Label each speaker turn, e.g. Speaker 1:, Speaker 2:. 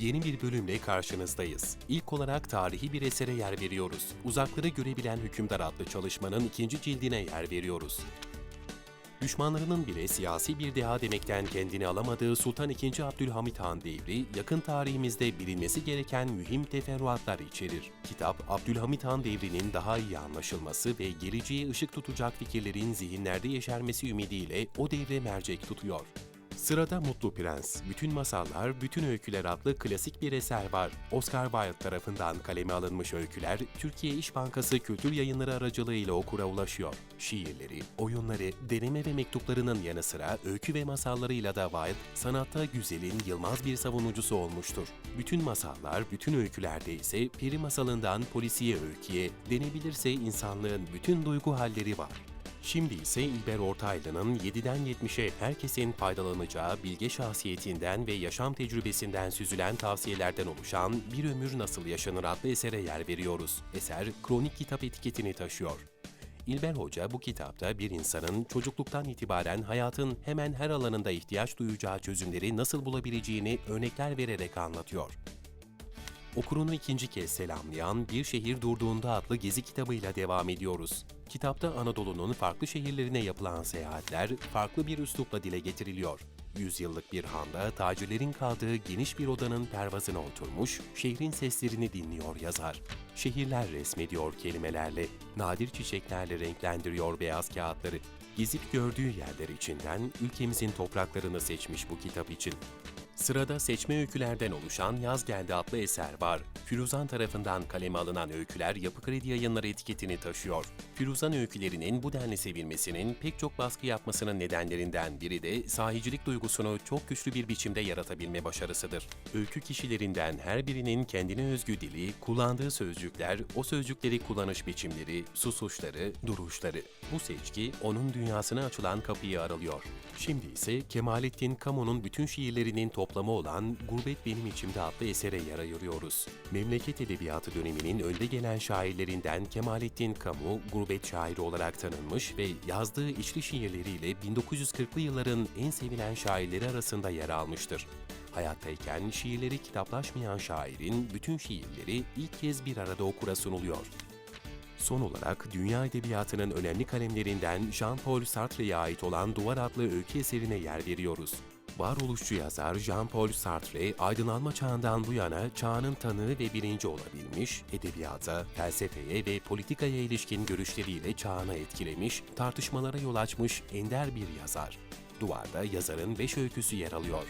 Speaker 1: Yeni bir bölümle karşınızdayız. İlk olarak tarihi bir esere yer veriyoruz. Uzakları görebilen hükümdar adlı çalışmanın ikinci cildine yer veriyoruz. Düşmanlarının bile siyasi bir deha demekten kendini alamadığı Sultan II. Abdülhamit Han devri, yakın tarihimizde bilinmesi gereken mühim teferruatlar içerir. Kitap, Abdülhamit Han devrinin daha iyi anlaşılması ve geleceğe ışık tutacak fikirlerin zihinlerde yeşermesi ümidiyle o devre mercek tutuyor. Sırada Mutlu Prens, Bütün Masallar, Bütün Öyküler adlı klasik bir eser var. Oscar Wilde tarafından kaleme alınmış öyküler, Türkiye İş Bankası Kültür Yayınları aracılığıyla okura ulaşıyor. Şiirleri, oyunları, deneme ve mektuplarının yanı sıra öykü ve masallarıyla da Wilde, sanatta güzelin yılmaz bir savunucusu olmuştur. Bütün masallar, bütün öykülerde ise peri masalından polisiye öyküye, denebilirse insanlığın bütün duygu halleri var. Şimdi ise İlber Ortaylı'nın 7'den 70'e herkesin faydalanacağı bilge şahsiyetinden ve yaşam tecrübesinden süzülen tavsiyelerden oluşan Bir Ömür Nasıl Yaşanır adlı esere yer veriyoruz. Eser, kronik kitap etiketini taşıyor. İlber Hoca bu kitapta bir insanın çocukluktan itibaren hayatın hemen her alanında ihtiyaç duyacağı çözümleri nasıl bulabileceğini örnekler vererek anlatıyor. Okurunu ikinci kez selamlayan Bir Şehir Durduğunda adlı gezi kitabıyla devam ediyoruz. Kitapta Anadolu'nun farklı şehirlerine yapılan seyahatler farklı bir üslupla dile getiriliyor. Yüzyıllık bir handa tacirlerin kaldığı geniş bir odanın pervazına oturmuş, şehrin seslerini dinliyor yazar. Şehirler resmediyor kelimelerle, nadir çiçeklerle renklendiriyor beyaz kağıtları. Gezip gördüğü yerler içinden ülkemizin topraklarını seçmiş bu kitap için. Sırada seçme öykülerden oluşan Yaz Geldi adlı eser var. Firuzan tarafından kaleme alınan öyküler Yapı Kredi Yayınları etiketini taşıyor. Firuzan öykülerinin bu denli sevilmesinin pek çok baskı yapmasının nedenlerinden biri de sahicilik duygusunu çok güçlü bir biçimde yaratabilme başarısıdır. Öykü kişilerinden her birinin kendine özgü dili, kullandığı sözcükler, o sözcükleri kullanış biçimleri, susuşları, duruşları. Bu seçki onun dünyasına açılan kapıyı aralıyor. Şimdi ise Kemalettin Kamu'nun bütün şiirlerinin toplamı olan Gurbet Benim İçimde adlı esere yer ayırıyoruz. Memleket Edebiyatı döneminin önde gelen şairlerinden Kemalettin Kamu, gurbet şairi olarak tanınmış ve yazdığı içli şiirleriyle 1940'lı yılların en sevilen şairleri arasında yer almıştır. Hayattayken şiirleri kitaplaşmayan şairin bütün şiirleri ilk kez bir arada okura sunuluyor. Son olarak dünya edebiyatının önemli kalemlerinden Jean-Paul Sartre'ye ait olan Duvar adlı öykü eserine yer veriyoruz. Varoluşçu yazar Jean-Paul Sartre, aydınlanma çağından bu yana çağının tanığı ve bilinci olabilmiş, edebiyata, felsefeye ve politikaya ilişkin görüşleriyle çağını etkilemiş, tartışmalara yol açmış ender bir yazar. Duvarda yazarın beş öyküsü yer alıyor.